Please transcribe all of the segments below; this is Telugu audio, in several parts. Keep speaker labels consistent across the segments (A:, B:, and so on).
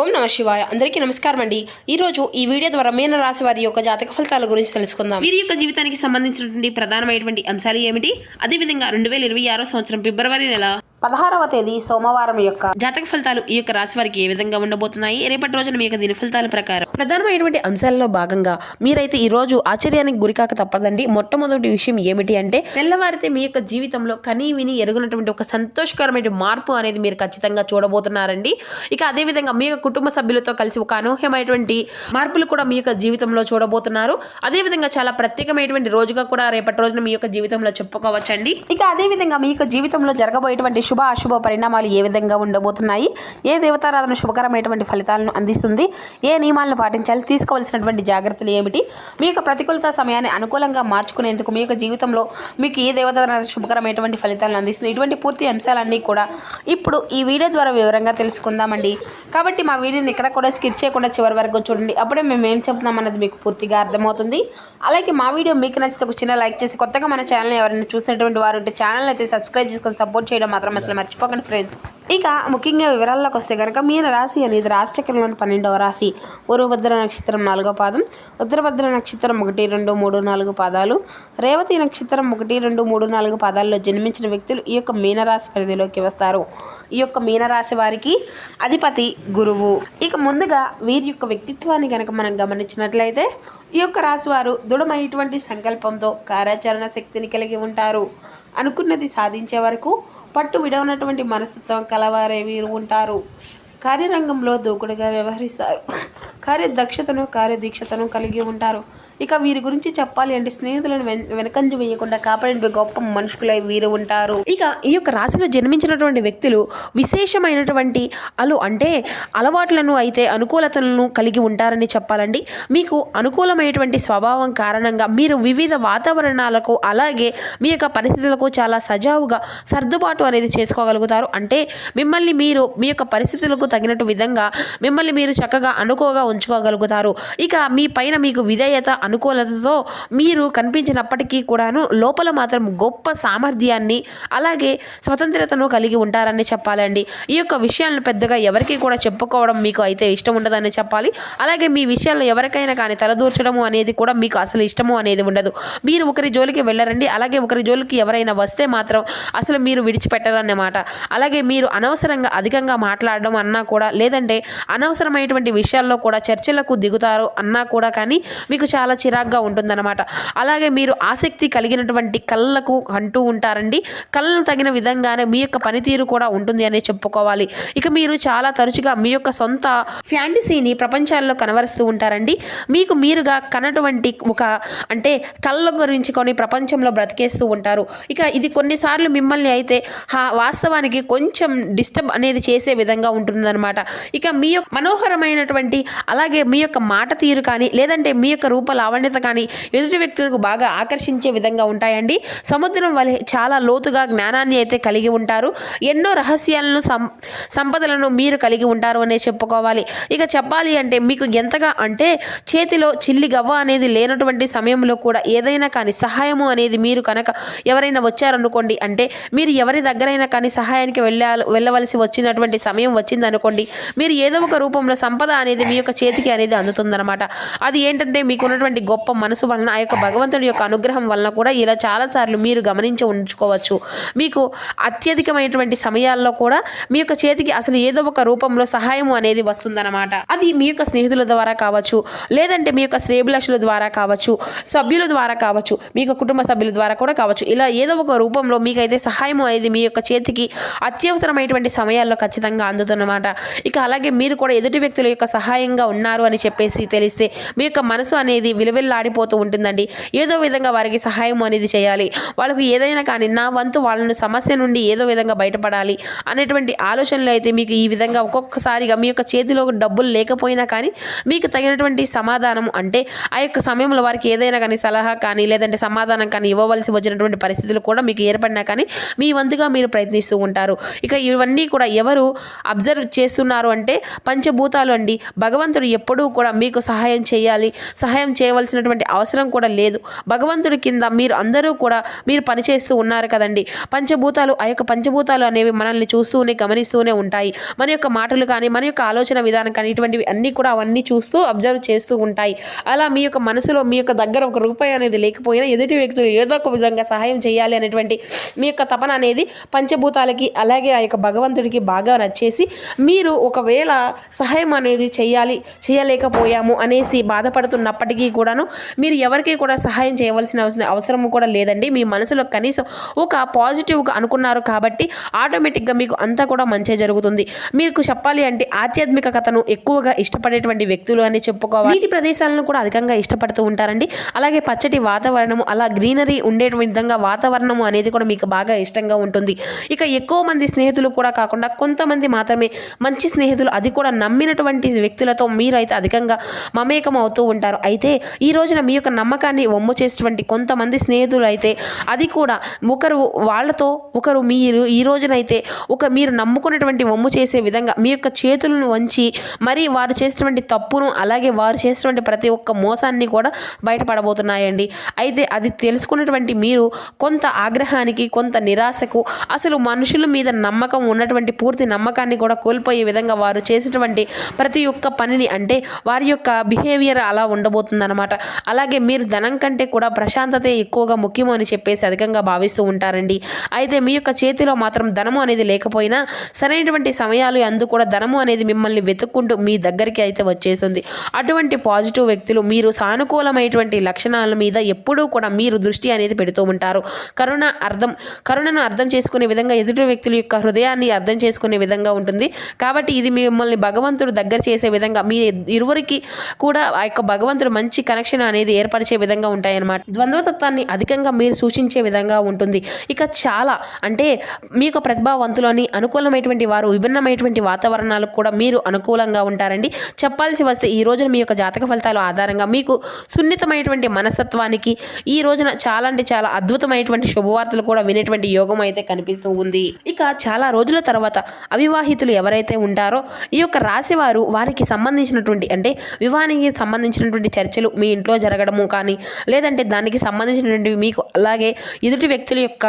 A: ఓం నమ శివాయ. అందరికీ నమస్కారం అండి. ఈ రోజు ఈ వీడియో ద్వారా మీన రాశి వారి యొక్క జాతక ఫలితాల గురించి తెలుసుకుందాం. వీరి యొక్క జీవితానికి సంబంధించినటువంటి ప్రధానమైనటువంటి అంశాలు ఏమిటి? అదేవిధంగా రెండు వేల ఇరవై ఆరో సంవత్సరం ఫిబ్రవరి నెల పదహారవ తేదీ సోమవారం యొక్క జాతక ఫలితాలు ఈ యొక్క రాశి వారికి ఏ విధంగా ఉండబోతున్నాయి? రేపటి రోజున మీ యొక్క దిన ఫలితాల ప్రకారం. ప్రధానమైనటువంటి అంశాలలో భాగంగా మీరైతే ఈ రోజు ఆశ్చర్యానికి గురికాక తప్పదండి. మొట్టమొదటి విషయం ఏమిటి అంటే తెల్లవారితే మీ యొక్క జీవితంలో కనీ విని ఎరుగునటువంటి ఒక సంతోషకరమైన మార్పు అనేది మీరు ఖచ్చితంగా చూడబోతున్నారండి. ఇక అదేవిధంగా మీ యొక్క కుటుంబ సభ్యులతో కలిసి ఒక అనూహ్యమైనటువంటి మార్పులు కూడా మీ యొక్క జీవితంలో చూడబోతున్నారు. అదేవిధంగా చాలా ప్రత్యేకమైనటువంటి రోజుగా కూడా రేపటి రోజున మీ యొక్క జీవితంలో చెప్పుకోవచ్చండి. ఇక అదేవిధంగా మీ యొక్క జీవితంలో జరగబోయేటువంటి శుభ అశుభ పరిణామాలు ఏ విధంగా ఉండబోతున్నాయి? ఏ దేవతారాధన శుభకరమైనటువంటి ఫలితాలను అందిస్తుంది? ఏ నియమాలను పాటించాలి? తీసుకోవాల్సినటువంటి జాగ్రత్తలు ఏమిటి? మీ యొక్క ప్రతికూలత సమయాన్ని అనుకూలంగా మార్చుకునేందుకు మీ యొక్క జీవితంలో మీకు ఏ దేవతారాధన శుభకరమైనటువంటి ఫలితాలను అందిస్తుంది? ఇటువంటి పూర్తి అంశాలన్నీ కూడా ఇప్పుడు ఈ వీడియో ద్వారా వివరంగా తెలుసుకుందామండి. కాబట్టి మా వీడియోని ఇక్కడ కూడా స్కిప్ చేయకుండా చివరి వరకు చూడండి. అప్పుడే మేము ఏం చెప్తున్నాం అన్నది మీకు పూర్తిగా అర్థమవుతుంది. అలాగే మా వీడియో మీకు నచ్చితే ఒక చిన్న లైక్ చేసి కొత్తగా మన ఛానల్ ఎవరైనా చూసినటువంటి వారు ఉంటే ఛానల్ అయితే సబ్స్క్రైబ్ చేసుకొని సపోర్ట్ చేయడం మాత్రం అసలు మర్చిపోకండి ఫ్రెండ్స్ ఇక ముఖ్యంగా వివరాల్లోకి వస్తే కనుక మీన రాశి అనేది రాశిచక్రంలోని పన్నెండవ రాశి. పూర్వభద్ర నక్షత్రం నాలుగో పాదం ఉత్తరభద్ర నక్షత్రం ఒకటి రెండు మూడు నాలుగు పాదాలు రేవతి నక్షత్రం ఒకటి రెండు మూడు నాలుగు పాదాల్లో జన్మించిన వ్యక్తులు ఈ యొక్క మీనరాశి పరిధిలోకి వస్తారు. ఈ యొక్క మీనరాశి వారికి అధిపతి గురువు. ఇక ముందుగా వీరి యొక్క వ్యక్తిత్వాన్ని కనుక మనం గమనించినట్లయితే ఈ యొక్క రాశి వారు దృఢమైనటువంటి సంకల్పంతో కార్యాచరణ శక్తిని కలిగి ఉంటారు. అనుకున్నది సాధించే వరకు పట్టు విడవనటువంటి మనస్తత్వం కలవారే వీరు ఉంటారు. కార్యరంగంలో దూకుడుగా వ్యవహరిస్తారు. కార్యదక్షతను కార్యదీక్షతను కలిగి ఉంటారు. ఇక వీరి గురించి చెప్పాలి అంటే స్నేహితులను వెన్ వెనకంజు వేయకుండా కాపాడే గొప్ప మనుషులై వీరు ఉంటారు. ఇక ఈ యొక్క రాశిలో జన్మించినటువంటి వ్యక్తులు విశేషమైనటువంటి అలు అంటే అలవాట్లను అయితే అనుకూలతలను కలిగి ఉంటారని చెప్పాలండి. మీకు అనుకూలమైనటువంటి స్వభావం కారణంగా మీరు వివిధ వాతావరణాలకు అలాగే మీ యొక్క పరిస్థితులకు చాలా సజావుగా సర్దుబాటు అనేది చేసుకోగలుగుతారు. అంటే మిమ్మల్ని మీరు మీ యొక్క పరిస్థితులకు తగినట్టు విధంగా మిమ్మల్ని మీరు చక్కగా అనుకోగా ఉంచుకోగలుగుతారు. ఇక మీ పైన మీకు విధేయత అనుకూలతతో మీరు కనిపించినప్పటికీ కూడాను లోపల మాత్రం గొప్ప సామర్థ్యాన్ని అలాగే స్వతంత్రతను కలిగి ఉంటారని చెప్పాలండి. ఈ యొక్క విషయాలను పెద్దగా ఎవరికి కూడా చెప్పుకోవడం మీకు అయితే ఇష్టం ఉండదని చెప్పాలి. అలాగే మీ విషయాల్లో ఎవరికైనా కానీ తలదూర్చడము అనేది కూడా మీకు అసలు ఇష్టము అనేది ఉండదు. మీరు ఒకరి జోలికి వెళ్ళరండి అలాగే ఒకరి జోలికి ఎవరైనా వస్తే మాత్రం అసలు మీరు విడిచిపెట్టరన్నమాట. అలాగే మీరు అనవసరంగా అధికంగా మాట్లాడడం అన్నా కూడా లేదంటే అనవసరమైనటువంటి విషయాల్లో కూడా చర్చలకు దిగుతారు అన్నా కూడా కానీ మీకు చాలా చిరాగ్గా ఉంటుందన్నమాట. అలాగే మీరు ఆసక్తి కలిగినటువంటి కళ్ళకు అంటూ ఉంటారండి. కళ్ళను తగిన విధంగానే మీ యొక్క పనితీరు కూడా ఉంటుంది అనే చెప్పుకోవాలి. ఇక మీరు చాలా తరచుగా మీ యొక్క సొంత ఫ్యాంటసీని ప్రపంచాల్లో కనవరుస్తూ ఉంటారండి. మీకు మీరుగా కనటువంటి ఒక అంటే కళ్ళ గురించి కొన్ని ప్రపంచంలో బ్రతికేస్తూ ఉంటారు. ఇక ఇది కొన్నిసార్లు మిమ్మల్ని అయితే వాస్తవానికి కొంచెం డిస్టర్బ్ అనేది చేసే విధంగా ఉంటుందన్నమాట. ఇక మీ యొక్క మనోహరమైనటువంటి అలాగే మీ యొక్క మాట తీరు కానీ లేదంటే మీ యొక్క రూప లావణ్యత కానీ ఎదుటి వ్యక్తులకు బాగా ఆకర్షించే విధంగా ఉంటాయండి. సముద్రం వలె చాలా లోతుగా జ్ఞానాన్ని అయితే కలిగి ఉంటారు. ఎన్నో రహస్యాలను సం సంపదలను మీరు కలిగి ఉంటారు అనే చెప్పుకోవాలి. ఇక చెప్పాలి అంటే మీకు ఎంతగా అంటే చేతిలో చిల్లి గవ్వ అనేది లేనటువంటి సమయంలో కూడా ఏదైనా కానీ సహాయము అనేది మీరు కనుక ఎవరైనా వచ్చారనుకోండి అంటే మీరు ఎవరి దగ్గరైనా కానీ సహాయానికి వెళ్ళాలి వెళ్ళవలసి వచ్చినటువంటి సమయం అనుకోండి. మీరు ఏదో ఒక రూపంలో సంపద అనేది మీ యొక్క చేతికి అనేది అందుతుందన్నమాట. అది ఏంటంటే మీకు ఉన్నటువంటి గొప్ప మనసు వలన ఆ యొక్క భగవంతుడి యొక్క అనుగ్రహం వలన కూడా ఇలా చాలాసార్లు మీరు గమనించి ఉంచుకోవచ్చు. మీకు అత్యధికమైనటువంటి సమయాల్లో కూడా మీ యొక్క చేతికి అసలు ఏదో ఒక రూపంలో సహాయం అనేది వస్తుందన్నమాట. అది మీ యొక్క స్నేహితుల ద్వారా కావచ్చు లేదంటే మీ యొక్క శ్రేభిలాషుల ద్వారా కావచ్చు సభ్యుల ద్వారా కావచ్చు మీ యొక్క కుటుంబ సభ్యుల ద్వారా కూడా కావచ్చు. ఇలా ఏదో ఒక రూపంలో మీకైతే సహాయం అనేది మీ యొక్క చేతికి అత్యవసరమైనటువంటి సమయాల్లో ఖచ్చితంగా అందుతున్నమాట అనమాట. ఇక అలాగే మీరు కూడా ఎదుటి వ్యక్తుల యొక్క సహాయంగా ఉన్నారు అని చెప్పేసి తెలిస్తే మీ యొక్క మనసు అనేది విలువెల్లాడిపోతూ ఉంటుందండి. ఏదో విధంగా వారికి సహాయం అనేది చేయాలి. వాళ్ళకు ఏదైనా కానీ నా వంతు వాళ్ళను సమస్య నుండి ఏదో విధంగా బయటపడాలి అనేటువంటి ఆలోచనలు అయితే మీకు ఈ విధంగా ఒక్కొక్కసారిగా మీ యొక్క చేతిలో డబ్బులు లేకపోయినా కానీ మీకు తగినటువంటి సమాధానం అంటే ఆ యొక్క సమయంలో వారికి ఏదైనా కానీ సలహా కానీ లేదంటే సమాధానం కానీ ఇవ్వవలసి వచ్చినటువంటి పరిస్థితులు కూడా మీకు ఏర్పడినా కానీ మీ వంతుగా మీరు ప్రయత్నిస్తూ ఉంటారు. ఇక ఇవన్నీ కూడా ఎవరు అబ్జర్వ్ చేస్తున్నారు అంటే పంచభూతాలు అండి. భగవంతుడు ఎప్పుడూ కూడా మీకు సహాయం చేయాలి. సహాయం చేయవలసినటువంటి అవసరం కూడా లేదు. భగవంతుడి కింద మీరు అందరూ కూడా మీరు పనిచేస్తూ ఉన్నారు కదండి. పంచభూతాలు ఆ యొక్క పంచభూతాలు అనేవి మనల్ని చూస్తూనే గమనిస్తూనే ఉంటాయి. మన యొక్క మాటలు కానీ మన యొక్క ఆలోచన విధానం కానీ ఇటువంటివి అన్నీ కూడా అవన్నీ చూస్తూ అబ్జర్వ్ చేస్తూ ఉంటాయి. అలా మీ యొక్క మనసులో మీ యొక్క దగ్గర ఒక రూపాయి అనేది లేకపోయినా ఎదుటి వ్యక్తులు ఏదో ఒక విధంగా సహాయం చేయాలి అనేటువంటి మీ యొక్క తపన అనేది పంచభూతాలకి అలాగే ఆ యొక్క భగవంతుడికి బాగా నచ్చేసి మీరు ఒకవేళ సహాయం అనేది చేయాలి చేయలేకపోయాము అనేసి బాధపడుతున్నప్పటికీ కూడాను మీరు ఎవరికి కూడా సహాయం చేయవలసిన అవసరం కూడా లేదండి. మీ మనసులో కనీసం ఒక పాజిటివ్గా అనుకున్నారు కాబట్టి ఆటోమేటిక్గా మీకు అంతా కూడా మంచి జరుగుతుంది. మీకు చెప్పాలి అంటే ఆధ్యాత్మిక కథను ఎక్కువగా ఇష్టపడేటువంటి వ్యక్తులు అని చెప్పుకోవాలి. నీటి ప్రదేశాలను కూడా అధికంగా ఇష్టపడుతూ ఉంటారండి. అలాగే పచ్చటి వాతావరణము అలా గ్రీనరీ ఉండేటువంటి విధంగా వాతావరణము అనేది కూడా మీకు బాగా ఇష్టంగా ఉంటుంది. ఇక ఎక్కువ మంది స్నేహితులు కూడా కాకుండా కొంతమంది మాత్రమే మంచి స్నేహితులు అది కూడా నమ్మినటువంటి వ్యక్తులతో మీరు అయితే అధికంగా మమేకం అవుతూ ఉంటారు. అయితే ఈ రోజున మీ యొక్క నమ్మకాన్ని వమ్ము చేసేటువంటి కొంతమంది స్నేహితులు అయితే అది కూడా ఒకరు వాళ్ళతో ఒకరు మీరు ఈ రోజునైతే ఒక మీరు నమ్ముకున్నటువంటి వమ్ము చేసే విధంగా మీ యొక్క చేతులను వంచి మరి వారు చేసినటువంటి తప్పును అలాగే వారు చేసినటువంటి ప్రతి ఒక్క మోసాన్ని కూడా బయటపడబోతున్నాయండి. అయితే అది తెలుసుకున్నటువంటి మీరు కొంత ఆగ్రహానికి కొంత నిరాశకు అసలు మనుషుల మీద నమ్మకం ఉన్నటువంటి పూర్తి నమ్మకాన్ని కూడా కోల్పోయే విధంగా వారు చేసినటువంటి ప్రతి ఒక్క పనిని అంటే వారి యొక్క బిహేవియర్ అలా ఉండబోతుందన్నమాట. అలాగే మీరు ధనం కంటే కూడా ప్రశాంతతే ఎక్కువగా ముఖ్యము అని చెప్పేసి అధికంగా భావిస్తూ ఉంటారండి. అయితే మీ యొక్క చేతిలో మాత్రం ధనము అనేది లేకపోయినా సరైనటువంటి సమయాలు అందు కూడా ధనము అనేది మిమ్మల్ని వెతుక్కుంటూ మీ దగ్గరికి అయితే వచ్చేస్తుంది. అటువంటి పాజిటివ్ వ్యక్తులు మీరు సానుకూలమైనటువంటి లక్షణాల మీద ఎప్పుడూ కూడా మీరు దృష్టి అనేది పెడుతూ ఉంటారు. కరుణ అర్థం కరుణను అర్థం చేసుకునే విధంగా ఎదుటి వ్యక్తుల యొక్క హృదయాన్ని అర్థం చేసుకునే విధంగా ఉంటుంది. కాబట్టి ఇది మిమ్మల్ని భగవంతుడు దగ్గర చేసే విధంగా మీ ఇరువురికి కూడా ఆ యొక్క భగవంతుడు మంచి కనెక్షన్ అనేది ఏర్పరిచే విధంగా ఉంటాయన్నమాట. ద్వంద్వతత్వాన్ని అధికంగా మీరు సూచించే విధంగా ఉంటుంది. ఇక చాలా అంటే మీ యొక్క ప్రతిభావంతులని అనుకూలమైనటువంటి వారు విభిన్నమైనటువంటి వాతావరణాలకు కూడా మీరు అనుకూలంగా ఉంటారండి. చెప్పాల్సి వస్తే ఈ రోజున మీ యొక్క జాతక ఫలితాల ఆధారంగా మీకు సున్నితమైనటువంటి మనస్తత్వానికి ఈ రోజున చాలా అంటే చాలా అద్భుతమైనటువంటి శుభవార్తలు కూడా వినేటువంటి యోగం అయితే కనిపిస్తూ ఉంది. ఇక చాలా రోజుల తర్వాత అవివాహితులు ఎవరైతే ఉంటారో ఈ యొక్క రాశి వారు వారికి సంబంధించినటువంటి అంటే వివాహానికి సంబంధించినటువంటి చర్చలు మీ ఇంట్లో జరగడము కానీ లేదంటే దానికి సంబంధించినటువంటి మీకు అలాగే ఎదుటి వ్యక్తుల యొక్క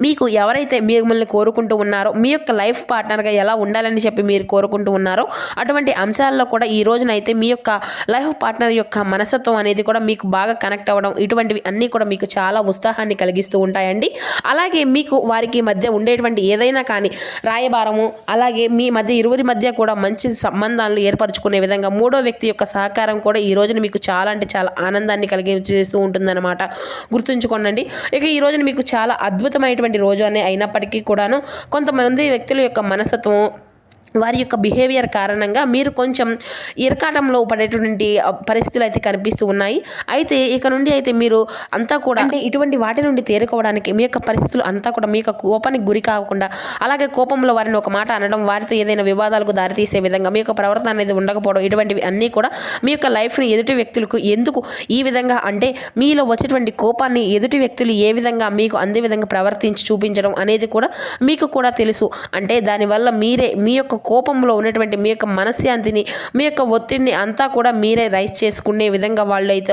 A: మీకు ఎవరైతే మిమ్మల్ని కోరుకుంటూ ఉన్నారో మీ యొక్క లైఫ్ పార్ట్నర్గా ఎలా ఉండాలని చెప్పి మీరు కోరుకుంటూ ఉన్నారో అటువంటి అంశాల్లో కూడా ఈ రోజునైతే మీ యొక్క లైఫ్ పార్ట్నర్ యొక్క మనస్తత్వం అనేది కూడా మీకు బాగా కనెక్ట్ అవ్వడం ఇటువంటివి అన్నీ కూడా మీకు చాలా ఉత్సాహాన్ని కలిగిస్తూ ఉంటాయండి. అలాగే మీకు వారికి మధ్య ఉండేటువంటి ఏదైనా కానీ రాయబారము అలాగే మీ మధ్య ఇరువురి మధ్య కూడా మంచి సంబంధాలను ఏర్పరచుకునే విధంగా మూడో వ్యక్తి యొక్క సహకారం కూడా ఈ రోజున మీకు చాలా అంటే చాలా ఆనందాన్ని కలిగించేస్తూ ఉంటుందన్నమాట. గుర్తుంచుకోండి ఇక ఈ రోజున మీకు చాలా అద్భుతమైన అద్భుతమైనటువంటి రోజు అనే అయినప్పటికీ కూడాను కొంతమంది వ్యక్తుల యొక్క మనస్తత్వం వారి యొక్క బిహేవియర్ కారణంగా మీరు కొంచెం ఇరకాటంలో పడేటువంటి పరిస్థితులు అయితే కనిపిస్తూ ఉన్నాయి. అయితే ఇక నుండి అయితే మీరు అంతా కూడా అంటే ఇటువంటి వాటి నుండి తేరుకోవడానికి మీ యొక్క పరిస్థితులు అంతా కూడా మీ యొక్క కోపానికి గురి కాకుండా అలాగే కోపంలో వారిని ఒక మాట అనడం వారితో ఏదైనా వివాదాలకు దారితీసే విధంగా మీ యొక్క ప్రవర్తన అనేది ఉండకపోవడం ఇటువంటివి అన్నీ కూడా మీ యొక్క లైఫ్ని ఎదుటి వ్యక్తులకు ఎందుకు ఈ విధంగా అంటే మీలో వచ్చేటువంటి కోపాన్ని ఎదుటి వ్యక్తులు ఏ విధంగా మీకు అందే విధంగా ప్రవర్తించి చూపించడం అనేది కూడా మీకు కూడా తెలుసు. అంటే దానివల్ల మీరే మీ యొక్క కోపంలో ఉన్నటువంటి మీ యొక్క మనశ్శాంతిని మీ యొక్క ఒత్తిడిని అంతా కూడా మీరే రైస్ చేసుకునే విధంగా వాళ్ళు అయితే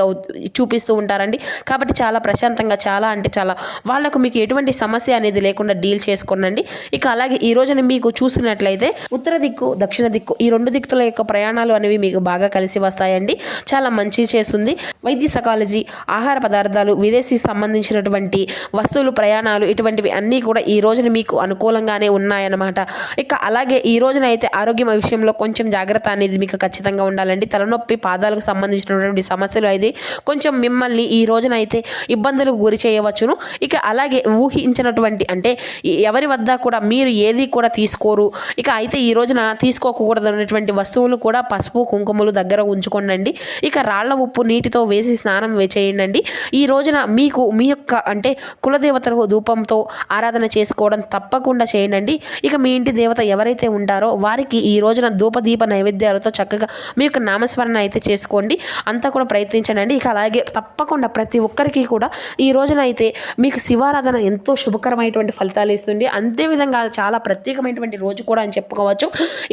A: చూపిస్తూ ఉంటారండి. కాబట్టి చాలా ప్రశాంతంగా చాలా అంటే చాలా వాళ్ళకు మీకు ఎటువంటి సమస్య అనేది లేకుండా డీల్ చేసుకోనండి. ఇక అలాగే ఈ రోజున మీకు చూసినట్లయితే ఉత్తర దిక్కు దక్షిణ దిక్కు ఈ రెండు దిక్కుల యొక్క ప్రయాణాలు అనేవి మీకు బాగా కలిసి వస్తాయండి. చాలా మంచి చేస్తుంది. వైద్య సకాలజీ ఆహార పదార్థాలు విదేశీ సంబంధించినటువంటి వస్తువులు ప్రయాణాలు ఇటువంటివి అన్నీ కూడా ఈ రోజున మీకు అనుకూలంగానే ఉన్నాయన్నమాట. ఇక అలాగే ఈ రోజున అయితే ఆరోగ్యం విషయంలో కొంచెం జాగ్రత్త అనేది మీకు ఖచ్చితంగా ఉండాలండి. తలనొప్పి పాదాలకు సంబంధించినటువంటి సమస్యలు అయితే కొంచెం మిమ్మల్ని ఈ రోజున అయితే ఇబ్బందులకు గురి చేయవచ్చును. ఇక అలాగే ఊహించినటువంటి అంటే ఎవరి వద్ద కూడా మీరు ఏది కూడా తీసుకోరు. ఇక అయితే ఈ రోజున తీసుకోకూడదు అనేటువంటి వస్తువులు కూడా పసుపు కుంకుమలు దగ్గర ఉంచుకోండి ఇక రాళ్ళ ఉప్పు నీటితో వేసి స్నానం చేయండి ఈ రోజున మీకు మీ యొక్క అంటే కులదేవతలకు ధూపంతో ఆరాధన చేసుకోవడం తప్పకుండా చేయండి ఇక మీ ఇంటి దేవత ఎవరైతే ఉంటారో ఉన్నారో వారికి ఈ రోజున ధూపదీప నైవేద్యాలతో చక్కగా మీ యొక్క నామస్మరణ అయితే చేసుకోండి. అంతా కూడా ప్రయత్నించండి ఇక అలాగే తప్పకుండా ప్రతి ఒక్కరికి కూడా ఈ రోజున అయితే మీకు శివారాధన ఎంతో శుభకరమైనటువంటి ఫలితాలు ఇస్తుంది. అంతేవిధంగా చాలా ప్రత్యేకమైనటువంటి రోజు కూడా అని చెప్పుకోవచ్చు.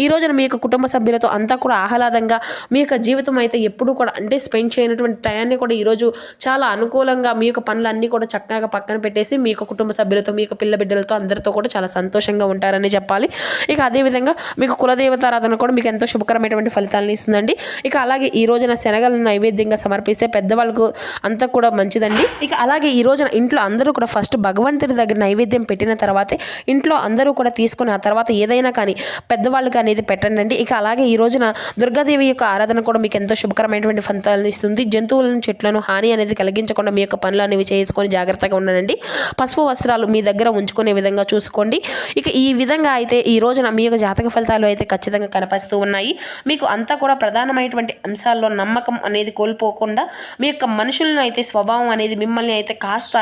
A: ఈ రోజున మీ యొక్క కుటుంబ సభ్యులతో అంతా కూడా ఆహ్లాదంగా మీ యొక్క జీవితం అయితే ఎప్పుడూ కూడా అంటే స్పెండ్ చేయనటువంటి టయాన్ని కూడా ఈరోజు చాలా అనుకూలంగా మీ యొక్క పనులన్నీ కూడా చక్కగా పక్కన పెట్టేసి మీ యొక్క కుటుంబ సభ్యులతో మీ యొక్క పిల్ల బిడ్డలతో అందరితో కూడా చాలా సంతోషంగా ఉంటారని చెప్పాలి. ఇక అదేవిధంగా మీకు కులదేవతారాధన కూడా మీకు ఎంతో శుభకరమైనటువంటి ఫలితాలను ఇస్తుందండి. ఇక అలాగే ఈ రోజున శనగలను నైవేద్యంగా సమర్పిస్తే పెద్దవాళ్ళకు అంతా కూడా మంచిదండి. ఇక అలాగే ఈ రోజున ఇంట్లో అందరూ కూడా ఫస్ట్ భగవంతుడి దగ్గర నైవేద్యం పెట్టిన తర్వాతే ఇంట్లో అందరూ కూడా తీసుకుని ఆ తర్వాత ఏదైనా కానీ పెద్దవాళ్ళకి అనేది పెట్టండి అండి ఇక అలాగే ఈ రోజున దుర్గాదేవి యొక్క ఆరాధన కూడా మీకు ఎంతో శుభకరమైనటువంటి ఫలితాలను ఇస్తుంది. జంతువులను చెట్లను హాని అనేది కలిగించకుండా మీ యొక్క పనులు అనేవి చేసుకొని జాగ్రత్తగా ఉండండి. పసుపు వస్త్రాలు మీ దగ్గర ఉంచుకునే విధంగా చూసుకోండి. ఇక ఈ విధంగా అయితే ఈ రోజున మీ యొక్క జాతక ఫలితాలు అయితే ఖచ్చితంగా కనిపిస్తూ ఉన్నాయి. మీకు అంతా కూడా ప్రధానమైనటువంటి అంశాల్లో నమ్మకం అనేది కోల్పోకుండా మీ యొక్క మనుషులను అయితే స్వభావం అనేది మిమ్మల్ని అయితే కాస్త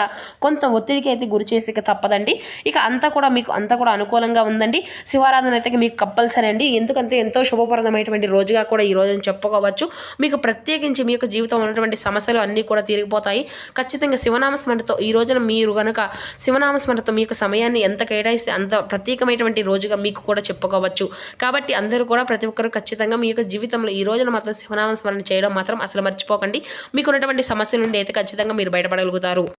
A: కొంత ఒత్తిడికి అయితే గురి చేసి తప్పదండి. ఇక అంతా కూడా మీకు అంతా కూడా అనుకూలంగా ఉందండి. శివారాధన అయితే మీకు కంపల్సరీ అండి. ఎందుకంటే ఎంతో శుభప్రదమైనటువంటి రోజుగా కూడా ఈ రోజున చెప్పుకోవచ్చు. మీకు ప్రత్యేకించి మీ యొక్క జీవితం ఉన్నటువంటి సమస్యలు అన్నీ కూడా తీరిగిపోతాయి. ఖచ్చితంగా శివనామస్మరణతో ఈ రోజున మీరు కనుక శివనామ స్మరణతో మీ యొక్క సమయాన్ని ఎంత కేటాయిస్తే అంత ప్రత్యేకమైనటువంటి రోజుగా మీకు కూడా చెప్పుకోవచ్చు. కాబట్టి అందరూ కూడా ప్రతి ఒక్కరు ఖచ్చితంగా మీ యొక్క జీవితంలో ఈ రోజున మాత్రం శివనామ స్మరణ చేయడం మాత్రం అసలు మర్చిపోకండి. మీకు ఉన్నటువంటి సమస్య నుండి అయితే ఖచ్చితంగా మీరు బయటపడగలుగుతారు.